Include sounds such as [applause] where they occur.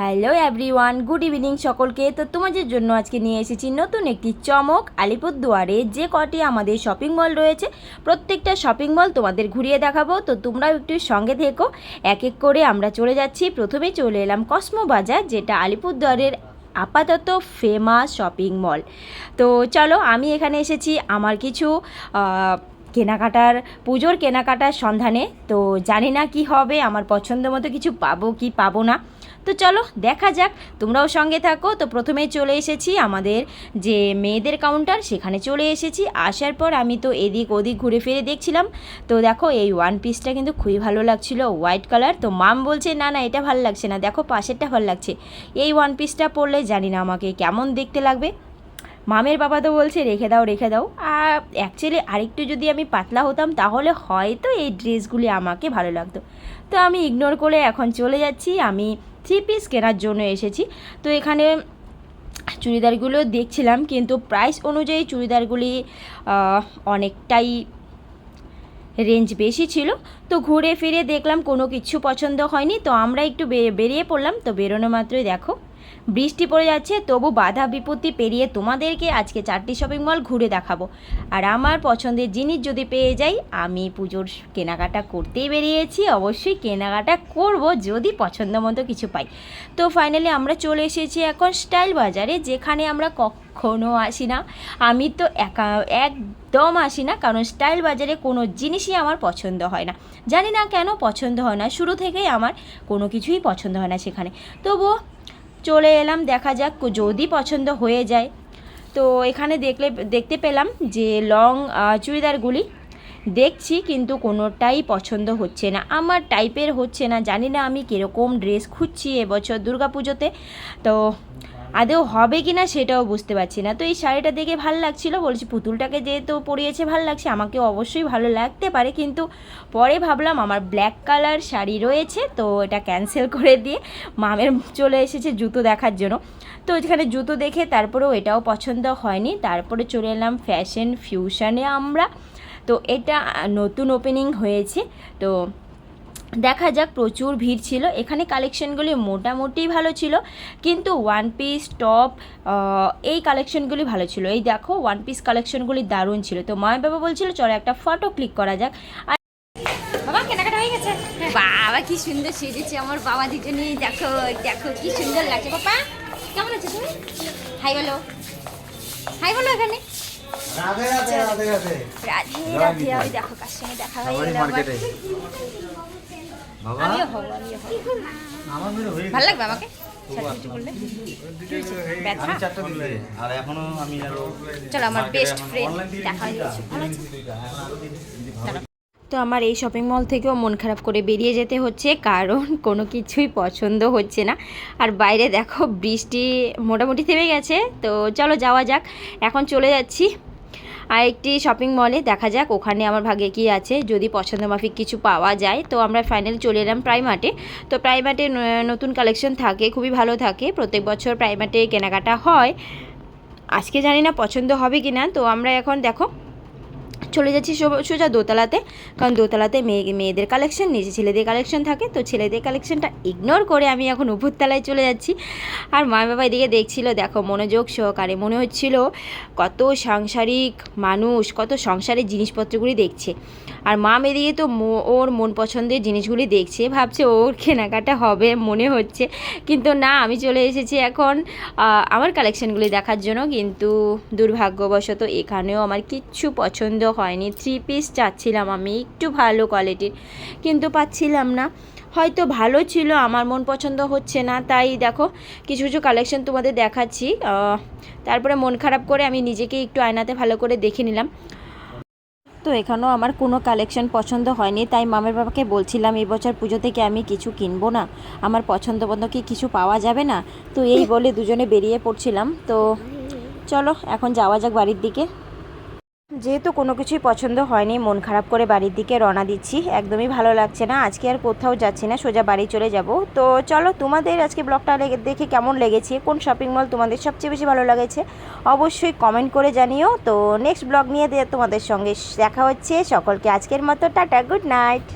Hello everyone good evening সকলকে। তো তোমাদের জন্য আজকে নিয়ে এসেছি নতুন একটি চমক আলিপুরদুয়ারে। যে কটি আমাদের শপিং মল রয়েছে, প্রত্যেকটা শপিং মল তোমাদের ঘুরিয়ে দেখাবো। তো তোমরাও একটু সঙ্গে থেকো। এক এক করে আমরা চলে যাচ্ছি। প্রথমে চলে এলাম কসমো বাজার, যেটা আলিপুরদুয়ারের আপাতত ফেমাস শপিং মল তো চলো, আমি এখানে এসেছি। আমার কিছু কেনাকাটার, পুজোর কেনাকাটার সন্ধানে। তো জানি না কি হবে, আমার পছন্দ মতো কিছু পাবো কি পাবো না। তো চলো, দেখা যাক, তোমরাও সঙ্গে থাকো। তো প্রথমে চলে এসেছি আমাদের যে মেয়েদের কাউন্টার সেখানে চলে এসেছি। আসার পর আমি তো এদিক ওদিক ঘুরে ফিরে দেখছিলাম। তো দেখো, এই ওয়ান পিসটা কিন্তু খুবই ভালো লাগছিল হোয়াইট কালার তো মাম বলছে, না না, এটা ভালো লাগছে না। দেখো, পাশেরটা ভালো লাগছে। এই ওয়ান পিসটা পরলে জানি না আমাকে কেমন দেখতে লাগবে। মামের বাবা তো বলছে, রেখে দাও রেখে দাও। আর অ্যাকচুয়ালি আরেকটু যদি আমি পাতলা হতাম, তাহলে হয়তো এই ড্রেসগুলি আমাকে ভালো লাগতো। তো আমি ইগনোর করে এখন চলে যাচ্ছি। আমি থ্রি পিস কেনার জন্য এসেছি। তো এখানে চুড়িদারগুলো দেখছিলাম, কিন্তু প্রাইস অনুযায়ী চুড়িদারগুলি অনেকটাই রেঞ্জ বেশি ছিল। তো ঘুরে ফিরে দেখলাম কোনো কিছু পছন্দ হয়নি। তো আমরা একটু বেরিয়ে পড়লাম। তো বেরোনো মাত্রই দেখো। বৃষ্টি পড়ে যাচ্ছে, তবু বাধা বিপত্তি পেরিয়ে তোমাদেরকে আজকে চারটি শপিং মল ঘুরে দেখাবো। আর আমার পছন্দের জিনিস যদি পেয়ে যাই, আমি পুজোর কেনাকাটা করতেই বেরিয়েছি। অবশ্যই কেনাকাটা করব যদি পছন্দ মতো কিছু পাই। তো ফাইনালি আমরা চলে এসেছি এখন স্টাইল বাজারে, যেখানে আমরা কখনো আসি না। আমি তো একা, একদম আসি না, কারণ স্টাইল বাজারে কোনো জিনিসই আমার পছন্দ হয় না। জানি না কেন পছন্দ হয় না, শুরু থেকেই আমার কোনো কিছুই পছন্দ হয় না সেখানে। তবুও চলে এলাম, দেখা যাক যদি পছন্দ হয়ে যায়। তো এখানে দেখলে, দেখতে পেলাম যে লং চুড়িদারগুলি দেখছি কিন্তু কোনোটাই পছন্দ হচ্ছে না। আমার টাইপের হচ্ছে না, জানি না আমি কীরকম ড্রেস খুঁজছি এবছর দুর্গাপুজোতে। তো আদৌ হবে কি না সেটাও বুঝতে পারছি না। তো এই শাড়িটা দেখে ভালো লাগছিল, বলছি পুতুলটাকে যেহেতু পরিয়েছে ভালো লাগছে আমাকে অবশ্যই ভালো লাগতে পারে। কিন্তু পরে ভাবলাম আমার ব্ল্যাক কালার শাড়ি রয়েছে, তো এটা ক্যান্সেল করে দিয়ে মামের চলে এসেছে জুতো দেখার জন্য। তো এখানে জুতো দেখে তারপরেও এটাও পছন্দ হয়নি। তারপরে চলে এলাম ফ্যাশন ফিউশনে আমরা। তো এটা নতুন ওপেনিং হয়েছে। তো দেখা যাক প্রচুর ভিড় ছিল। এখানে কালেকশনগুলি মোটামুটি ভালো ছিল কিন্তু ওয়ান পিস টপ এই কালেকশনগুলি ভালো ছিল। এই দেখো ওয়ান পিস কালেকশনগুলি দারুণ ছিল। তো মা বাবা বলছিল চলো একটা ফটো ক্লিক করা যাক। আর বাবা কেনাকাটা হয়ে গেছে। বাবা কি সুন্দর সেজেছে আমার বাবা দুজনে দেখো দেখো কি সুন্দর লাগছে। বাবা কেমন আছে তুমি? হাই বলো। হাই বলো এখানে। রাধে রাধে রাধে রাধে। রাধে রাধে। দেখো কার সঙ্গে দেখা হয়ে গেল আমিও হব আমিও হব। আমার মেয়ে হয়ে ভালো লাগবে আমাকে? আরও চলো আমার বেস্ট ফ্রেন্ড দেখা। ভালো আছে। তো আমার এই শপিং মল থেকেও মন খারাপ করে বেরিয়ে যেতে হচ্ছে কারণ [laughs] কোনো কিছুই পছন্দ হচ্ছে না। আর বাইরে দেখো বৃষ্টি মোটামুটি থেমে গেছে। তো চলো যাওয়া যাক। এখন চলে যাচ্ছি। আর একটি শপিং মলে দেখা যাক ওখানে আমার ভাগে কী আছে। যদি পছন্দ মাফিক কিছু পাওয়া যায়, তো আমরা ফাইনালি চলে এলাম প্রাইমার্টে তো প্রাইমার্টে নতুন কালেকশন থাকে, খুবই ভালো থাকে। প্রত্যেক বছর প্রাইমার্টে কেনাকাটা হয়। আজকে জানি না পছন্দ হবে কি না তো আমরা এখন দেখো। চলে যাচ্ছি সোজা দোতলাতে। কারণ দোতলাতে মেয়ে, মেয়েদের কালেকশন নিচে ছেলেদের কালেকশন থাকে। তো ছেলেদের কালেকশনটা ইগনোর করে আমি এখন উপরতলায় চলে যাচ্ছি। আর মা বাবা এদিকে দেখছিল, দেখো, মনোযোগ সহকারে মনে হচ্ছিল কত সাংসারিক মানুষ, কত সংসারের জিনিসপত্রগুলি দেখছে। আর মাম এদিকে তো মো- ওর মন পছন্দের জিনিসগুলি দেখছে। ভাবছে ওর কেনাকাটা হবে মনে হচ্ছে। কিন্তু না, আমি চলে এসেছি এখন আমার কালেকশনগুলি দেখার জন্য। কিন্তু দুর্ভাগ্যবশত এখানেও আমার কিচ্ছু পছন্দ হয়নি। থ্রি পিস চাচ্ছিলাম আমি, একটু ভালো কোয়ালিটির কিন্তু পাচ্ছিলাম না। হয়তো ভালো ছিল, আমার মন পছন্দ হচ্ছে না, তাই দেখো, কিছু কিছু কালেকশন তোমাদের দেখাচ্ছি। তারপরে মন খারাপ করে আমি নিজেকে একটু আয়নাতে ভালো করে দেখে নিলাম। তো এখানেও আমার কোনো কালেকশন পছন্দ হয়নি, তাই মামের বাবাকে বলছিলাম, এই বছর পুজো থেকে আমি কিছু কিনবো না, আমার পছন্দ মতো কি কিছু পাওয়া যাবে না? তো এই বলে দুজনে বেরিয়ে পড়ছিলাম। তো চলো, এখন যাওয়া যাক বাড়ির দিকে। যেহেতু কোনো কিছুই পছন্দ হয়নি, মন খারাপ করে বাড়ির দিকে রওনা দিচ্ছি। একদমই ভালো লাগছে না, আজকে আর কোথাও যাচ্ছি না, সোজা বাড়ি চলে যাব। তো চলো, তোমাদের আজকে ব্লগটা লেগে, দেখে কেমন লেগেছে, কোন শপিং মল তোমাদের সবচেয়ে বেশি ভালো লেগেছে, অবশ্যই কমেন্ট করে জানিও। তো নেক্সট ব্লগ নিয়ে তোমাদের সঙ্গে দেখা হচ্ছে, সকলকে আজকের মতো, টাটা গুড নাইট